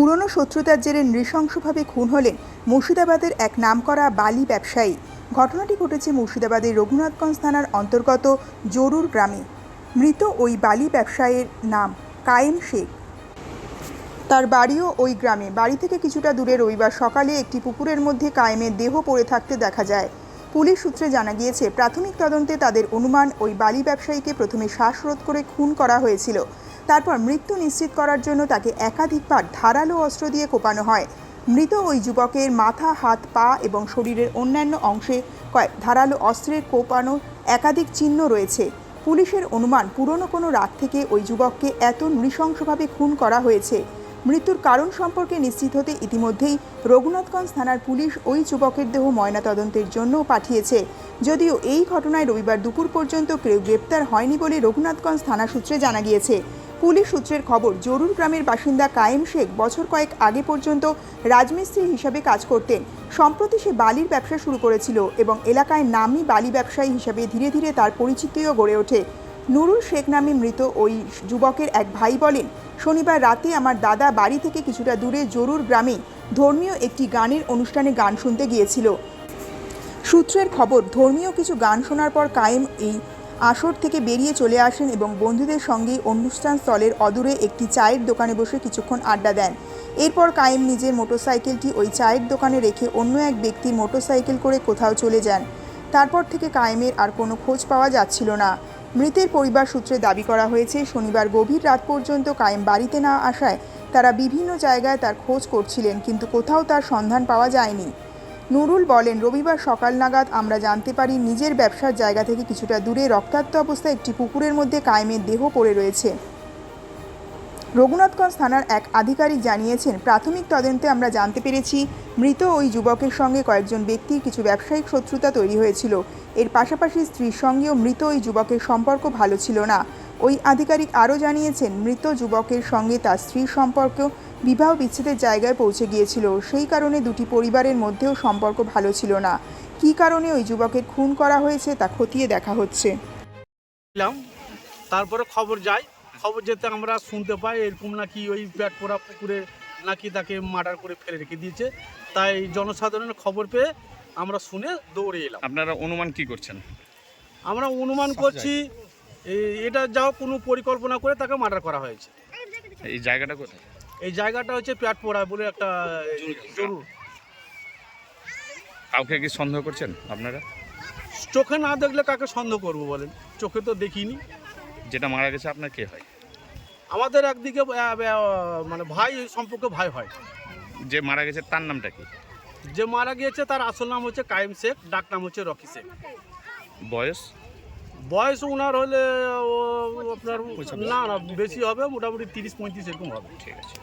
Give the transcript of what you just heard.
পুরনো শত্রুতার জেরে নৃশংসভাবে খুন হলেন মুর্শিদাবাদের এক নামকরা বালি ব্যবসায়ী। ঘটনাটি ঘটেছে মুর্শিদাবাদের রঘুনাথগঞ্জ থানার অন্তর্গত জরুর গ্রামে। মৃত ওই বালি ব্যবসায়ীর নাম কায়েম শেখ। তার বাড়িও ওই গ্রামে। বাড়ি থেকে কিছুটা দূরে রবিবার সকালে একটি পুকুরের মধ্যে কায়েমের দেহ পড়ে থাকতে দেখা যায়। পুলিশ সূত্রে জানা গিয়েছে, প্রাথমিক তদন্তে তাদের অনুমান ওই বালি ব্যবসায়ীকে প্রথমে শ্বাসরোধ করে খুন করা হয়েছিল। তারপর মৃত্যু নিশ্চিত করার জন্য তাকে একাধিকবার ধারালো অস্ত্র দিয়ে কোপানো হয়। মৃত ওই যুবকের মাথা, হাত, পা এবং শরীরের অন্যান্য অংশে কয়েক ধারালো অস্ত্রের কোপানো একাধিক চিহ্ন রয়েছে। পুলিশের অনুমান পুরনো কোনো রাত থেকে ওই যুবককে এত নৃশংসভাবে খুন করা হয়েছে। মৃত্যুর কারণ সম্পর্কে নিশ্চিত হতে ইতিমধ্যেই রঘুনাথগঞ্জ থানার পুলিশ ওই যুবকের দেহ ময়নাতদন্তের জন্য পাঠিয়েছে। যদিও এই ঘটনায় রবিবার দুপুর পর্যন্ত কেউ গ্রেপ্তার হয়নি বলে রঘুনাথগঞ্জ থানা সূত্রে জানা গিয়েছে। পুলিশ সূত্রের খবর, জরুর গ্রামের বাসিন্দা কায়েম শেখ বছর কয়েক আগে পর্যন্ত রাজমিস্ত্রি হিসাবে কাজ করতেন। সম্প্রতি সে বালির ব্যবসা শুরু করেছিল এবং এলাকায় নামী বালি ব্যবসায়ী হিসাবে ধীরে ধীরে তার পরিচিতিও গড়ে ওঠে। নুরুল শেখ নামে মৃত ওই যুবকের এক ভাই বলেন, শনিবার রাতে আমার দাদা বাড়ি থেকে কিছুটা দূরে জরুর গ্রামে ধর্মীয় একটি গানের অনুষ্ঠানে গান শুনতে গিয়েছিল। সূত্রের খবর, ধর্মীয় কিছু গান শোনার পর কায়েম এই আসর থেকে বেরিয়ে চলে আসেন এবং বন্ধুদের সঙ্গে অনুষ্ঠান স্থলের অদূরে একটি চায়ের দোকানে বসে কিছুক্ষণ আড্ডা দেন। এরপর কায়েম নিজের মোটরসাইকেলটি ওই চায়ের দোকানে রেখে অন্য এক ব্যক্তির মোটরসাইকেল করে কোথাও চলে যান। তারপর থেকে কায়েমের আর কোনো খোঁজ পাওয়া যাচ্ছিল না। মৃতের পরিবার সূত্রে দাবি করা হয়েছে, শনিবার গভীর রাত পর্যন্ত কায়েম বাড়িতে না আসায় তারা বিভিন্ন জায়গায় তার খোঁজ করছিলেন, কিন্তু কোথাও তার সন্ধান পাওয়া যায়নি। নুরুল বলেন, রবিবার সকাল নাগাদ আমরা জানতে পারি নিজের ব্যবসার জায়গা থেকে কিছুটা দূরে রক্তাক্ত অবস্থায় একটি পুকুরের মধ্যে কায়েমের দেহ পড়ে রয়েছে। রঘুনাথগঞ্জ থানার এক আধিকারিক জানিয়েছেন, প্রাথমিক তদন্তে আমরা জানতে পেরেছি, মৃত ওই যুবকের সঙ্গে কয়েকজন ব্যক্তির কিছু ব্যবসায়িক শত্রুতা তৈরি হয়েছিল। এর পাশাপাশি স্ত্রীর সঙ্গেও মৃত ওই যুবকের সম্পর্ক ভালো ছিল না। ওই আধিকারিক আরও জানিয়েছেন, মৃত যুবকের সঙ্গে তার স্ত্রীর সম্পর্ক বিবাহ বিচ্ছেদের জায়গায় পৌঁছে গিয়েছিল। সেই কারণে দুটি পরিবারের মধ্যেও সম্পর্ক ভালো ছিল না। কী কারণে ওই যুবকের খুন করা হয়েছে তা খতিয়ে দেখা হচ্ছে। তারপরে খবর যায় খবর যেতে আমরা শুনতে পাই এরকম নাকি ওই পেট পোড়া পুকুরে নাকি তাকে মার্ডার করে ফেলে রেখে দিয়েছে। তাই জনসাধারণের খবর পেয়ে আমরা শুনে দৌড়ে এলাম। আপনারা অনুমান কি করছেন? আমরা অনুমান করছি এটা যাও কোনো পরিকল্পনা করে তাকে মার্ডার করা হয়েছে। এই জায়গাটা কোথায়? এই জায়গাটা হচ্ছে পেট পোড়া বলে একটা জরুর। কাউকে কি সন্দেহ করছেন আপনারা? চোখে না দেখলে কাকে সন্দেহ করব বলেন? চোখে তো দেখিনি। যেটা মারা গেছে আপনার কে হয়? আমাদের একদিকে মানে ভাই সম্পর্কে ভাই হয়। যে মারা গেছে তার নামটা কি? যে মারা গিয়েছে তার আসল নাম হচ্ছে কায়েম শেখ ডাক নাম হচ্ছে রকি শেখ। বয়স? বয়স ওনার হলে ও আপনার না না বেশি হবে মোটামুটি তিরিশ পঁয়ত্রিশ এরকম হবে। ঠিক আছে।